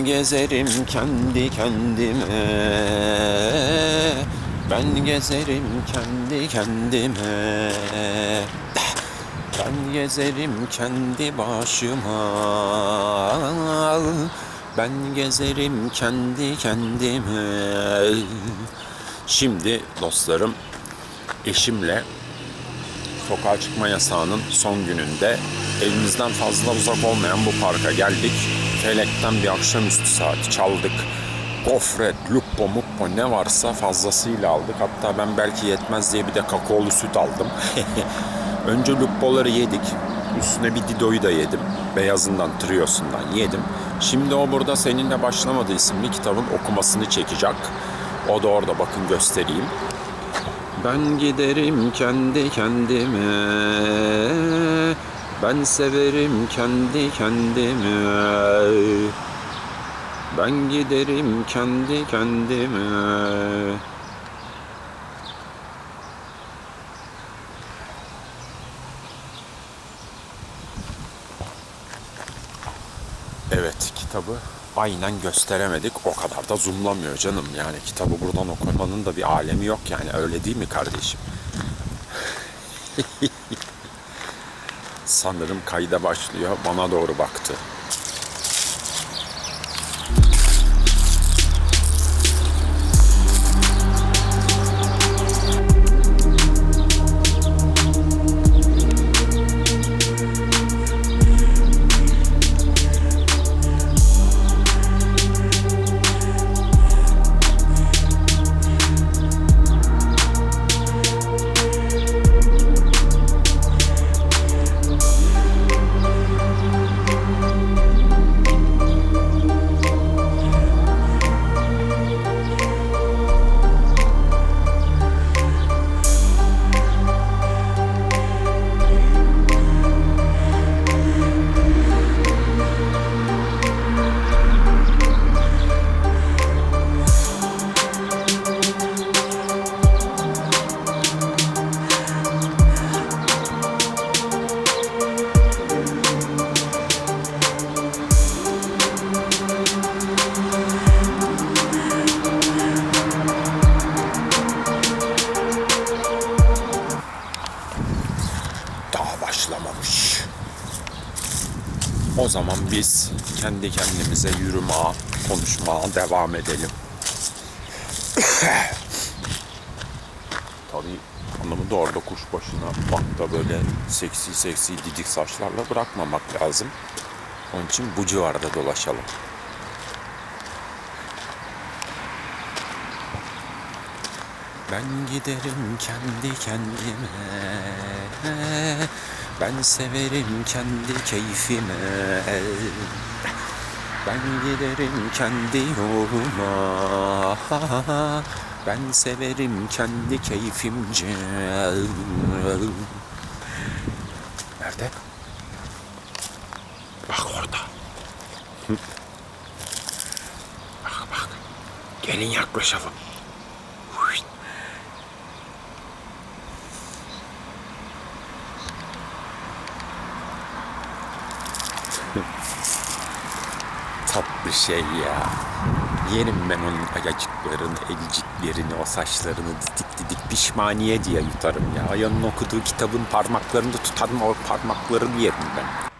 Ben gezerim kendi kendime. Ben gezerim kendi kendime. Ben gezerim kendi başıma. Ben gezerim kendi kendime. Şimdi dostlarım eşimle sokağa çıkma yasağının son gününde evimizden fazla uzak olmayan bu parka geldik. Felekten bir akşamüstü saati çaldık. Gofret, lupo, muppo ne varsa fazlasıyla aldık. Hatta ben belki yetmez diye bir de kakaolu süt aldım. Önce lupoları yedik. Üstüne bir didoyu da yedim. Beyazından, triosundan yedim. Şimdi o burada seninle başlamadı isimli kitabın okumasını çekecek. O da orada bakın göstereyim. Ben giderim kendi kendime. Ben severim kendi kendime. Ben giderim kendi kendime kitabı aynen gösteremedik. O kadar da zoomlamıyor canım. Yani kitabı buradan okumanın da bir alemi yok yani. Öyle değil mi kardeşim? Sanırım kayda başlıyor. Bana doğru baktı. Zaman biz kendi kendimize yürümeye, konuşmaya devam edelim. Tabii hanımı da orada kuş başına bakta böyle seksi seksi didik saçlarla bırakmamak lazım. Onun için bu civarda dolaşalım. Ben giderim kendi kendime Ben severim kendi keyfime Ben giderim kendi yoluma Ben severim kendi keyfimce Nerede? Bak orada. Bak bak. Gelin yaklaşalım. Tatlı şey ya. Yerim ben onun ayacıklarını, elciklerini, o saçlarını didik didik pişmaniye diye yutarım ya. Aya'nın okuduğu kitabın parmaklarını tutarım, o parmaklarını yerim ben.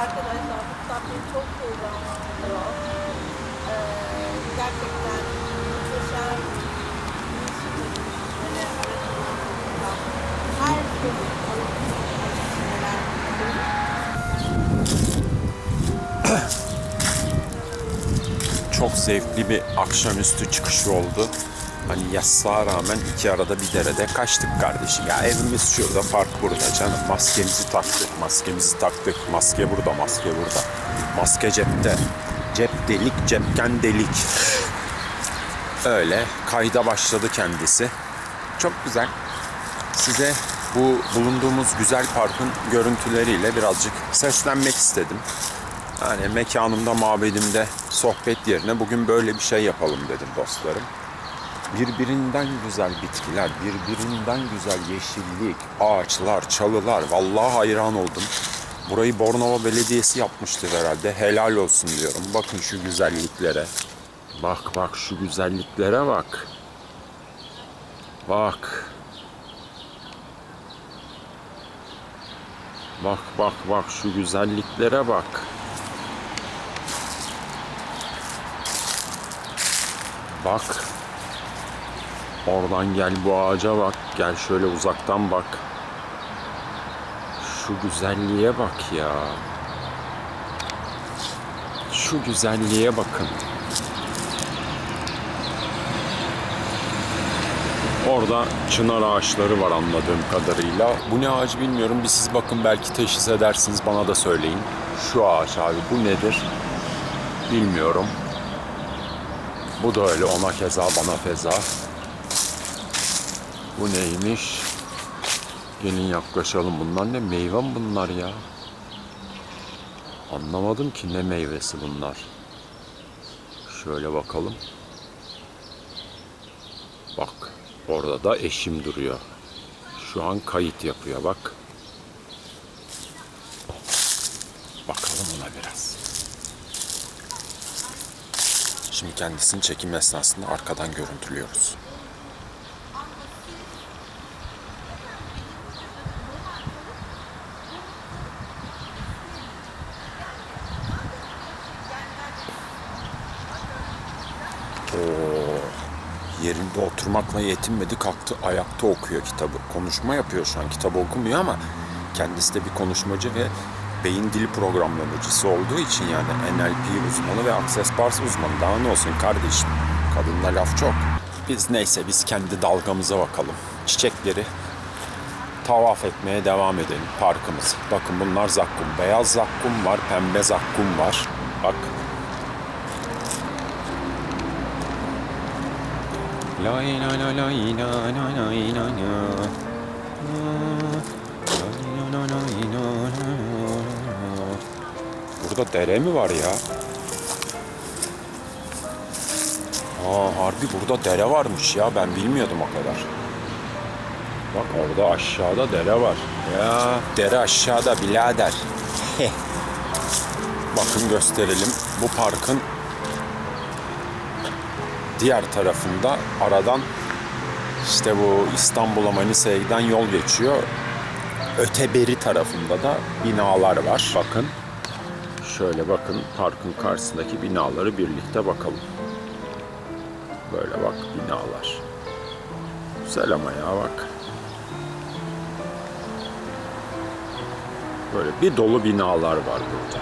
Arkadaşlar bu kitap çok heyecanlandırıyor. Ee, gerçekten zevkli bir akşamüstü çıkışı oldu. Hani yassağa rağmen iki arada bir derede kaçtık kardeşim. Ya evimiz şurada, park burada canım. Maskemizi taktık, maskemizi taktık. Maske burada, maske burada. Maske cepte. Cep delik, cepken delik. Öyle kayda başladı kendisi. Çok güzel. Size bu bulunduğumuz güzel parkın görüntüleriyle birazcık seslenmek istedim. Yani mekanımda, mabedimde sohbet yerine bugün böyle bir şey yapalım dedim dostlarım. Birbirinden güzel bitkiler, birbirinden güzel yeşillik, ağaçlar, çalılar. Vallahi hayran oldum. Burayı Bornova Belediyesi yapmıştır herhalde. Helal olsun diyorum. Bakın şu güzelliklere. Bak bak şu güzelliklere bak. Bak. Bak bak bak şu güzelliklere bak. Bak. Oradan gel bu ağaca bak. Gel şöyle uzaktan bak. Şu güzelliğe bak ya. Şu güzelliğe bakın. Orada çınar ağaçları var anladığım kadarıyla. Bu ne ağacı bilmiyorum. Bir siz bakın belki teşhis edersiniz bana da söyleyin. Şu ağaç abi bu nedir? Bilmiyorum. Bu da öyle ona keza bana feza. Bu neymiş? Gelin yaklaşalım. Bunlar ne? Meyve mi bunlar ya? Anlamadım ki ne meyvesi bunlar. Şöyle bakalım. Bak orada da eşim duruyor. Şu an kayıt yapıyor bak. Bakalım ona biraz. Şimdi kendisini çekim esnasında arkadan görüntülüyoruz. Oo, yerinde oturmakla yetinmedi kalktı ayakta okuyor kitabı. Konuşma yapıyor şu an kitabı okumuyor ama kendisi de bir konuşmacı ve beyin dili programlamacısı olduğu için yani NLP uzmanı ve Access Bars uzmanı. Daha ne olsun kardeşim? Kadınla laf çok. Biz neyse biz kendi dalgamıza bakalım. Çiçekleri tavaf etmeye devam edelim parkımızı. Bakın bunlar zakkum. Beyaz zakkum var, pembe zakkum var. Bak La la la la la la la la la la. Burada dere mi var ya? Aa harbi burada dere varmış ya ben bilmiyordum o kadar. Bak orada aşağıda dere var. Ya dere aşağıda birader. Bakın gösterelim. Bu parkın diğer tarafında aradan işte bu İstanbul'a Manisa'ya giden yol geçiyor. Öteberi tarafında da binalar var. Bakın. Şöyle bakın parkın karşısındaki binaları birlikte bakalım. Böyle bak binalar. Güzel ama ya bak. Böyle bir dolu binalar var burada.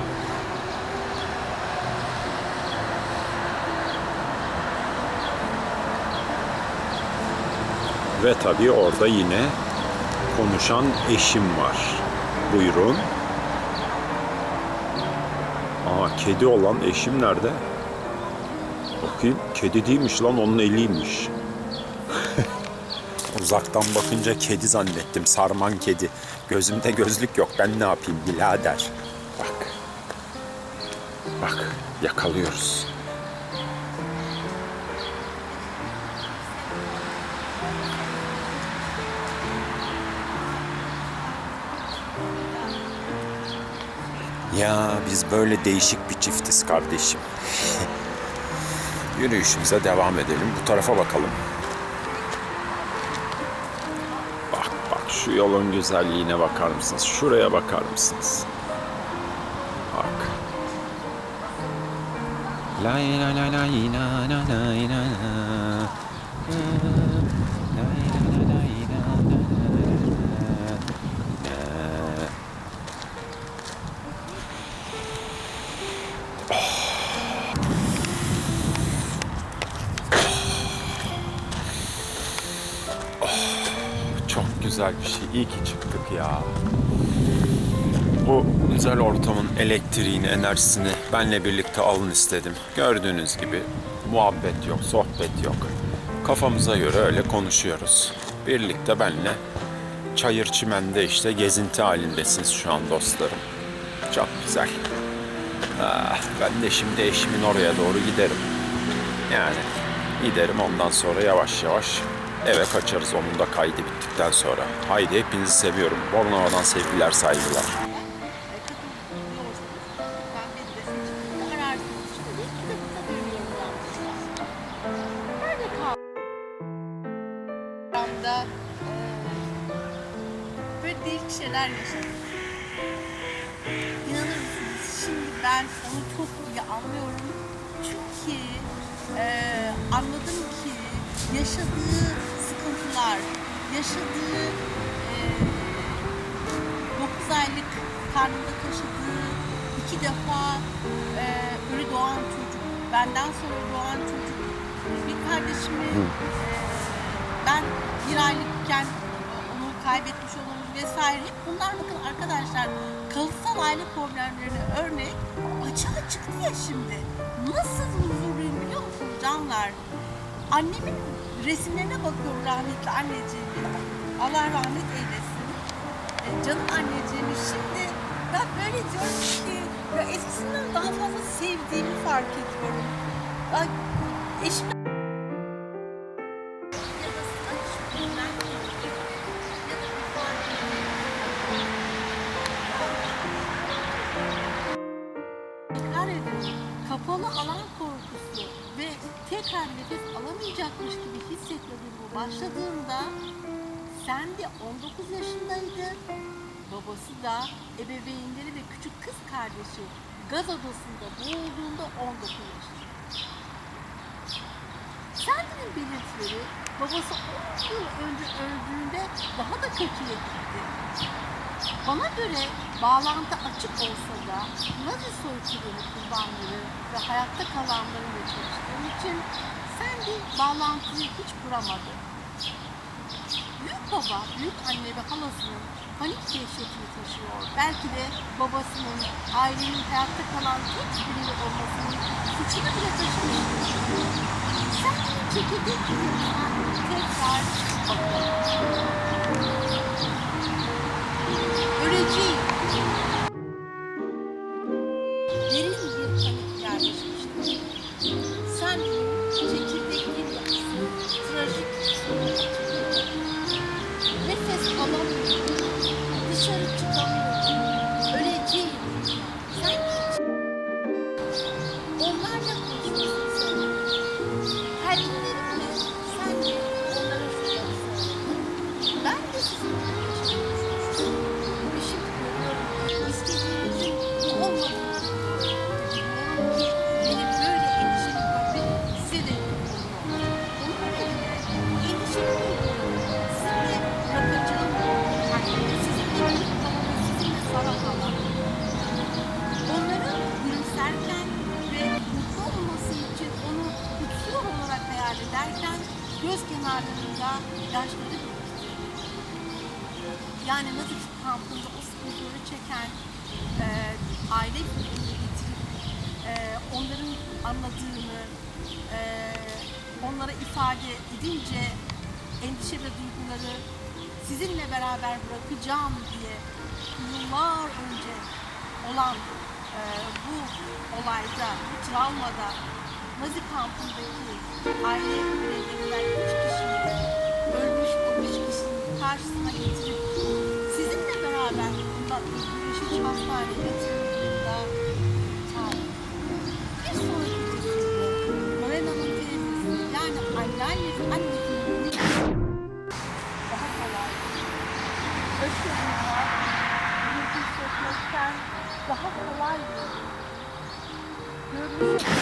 Ve tabii orada yine konuşan eşim var. Buyurun. Aa kedi olan eşim nerede? Bakayım kedi değilmiş lan onun eliymiş. Uzaktan bakınca kedi zannettim. Sarman kedi. Gözümde gözlük yok. Ben ne yapayım birader? Bak. Bak yakalıyoruz. Ya biz böyle değişik bir çiftiz kardeşim. Yürüyüşümüze devam edelim. Bu tarafa bakalım. Bak bak şu yolun güzelliğine bakar mısınız? Şuraya bakar mısınız? Bak. La la lay la la lay la la. Güzel bir şey. İyi ki çıktık ya. Bu güzel ortamın elektriğini, enerjisini benle birlikte alın istedim. Gördüğünüz gibi muhabbet yok, sohbet yok. Kafamıza göre öyle konuşuyoruz. Birlikte benle çayır çimende işte gezinti halindesiniz şu an dostlarım. Çok güzel. Ah, ben de şimdi eşimin oraya doğru giderim. Yani giderim ondan sonra yavaş yavaş eve kaçarız onun da kaydı bittikten sonra. Haydi hepinizi seviyorum. Bornova'dan sevgiler saygılar. E, ben bir aylıkken onu kaybetmiş olmamız vesaire hep bunlar bakın arkadaşlar kalıtsal aile problemlerine örnek açığa çıktı ya şimdi. Nasıl huzurluyum biliyor musunuz canlar? Annemin resimlerine bakıyorum rahmetli anneciğimi. Allah rahmet eylesin. E, canım anneciğimi şimdi ben böyle diyorum ki ya eskisinden daha fazla sevdiğimi fark ediyorum. Ya, eşim Alan korkusu ve tekrar nefes alamayacakmış gibi hissetme durumu başladığında sen de 19 yaşındaydın. Babası da ebeveynleri ve küçük kız kardeşi gaz odasında boğulduğunda 19 yaşında. Sendinin belirtileri babası 10 yıl önce öldüğünde daha da kötüye gitti. Bana göre bağlantı açık olsa da Nazi soykırımı kurbanları ve hayatta kalanlarıyla çalıştığım için Sandy bağlantıyı hiç kuramadı. Büyük baba, büyük anne ve halasının panik dehşetini taşıyor. Belki de babasının ailenin hayatta kalan tek birey olmasının suçunu bile taşımıştır. Sandy'nin çekirdek yapısına tekrar 有点儿 göz kenarlarında yaşları birikti. Yani nasıl kampında o sıkıntıları çeken e, aile getirip e, onların anladığını e, onlara ifade edince endişe ve duyguları sizinle beraber bırakacağım diye yıllar önce olan e, bu olayda, bu travmada Nazi kampındayız. Aile bireylerinden üç kişiyi ölmüş o üç kişinin karşısına getirip sizinle beraber bundan ilgilenmiş üç hastaneye yatırıldığında çağırdım. Bir sonraki kesimde Morena'nın teyzesi yani anneannesi annesinin daha kolay. Öfkeler, mümkün sözmekten daha kolay görünüşü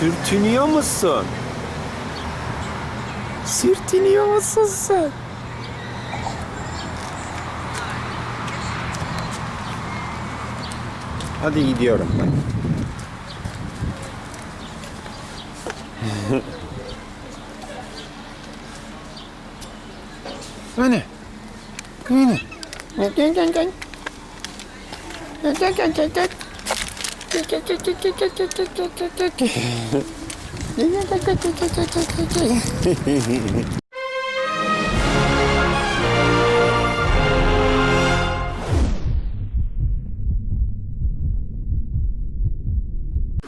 Sürtünüyor musun? Sürtünüyor musun sen? Hadi gidiyorum ben. Anne. Anne. Anne. Anne. Anne. Anne. Anne. ててててててててててててててて。いや、たかててててててて。へへへ。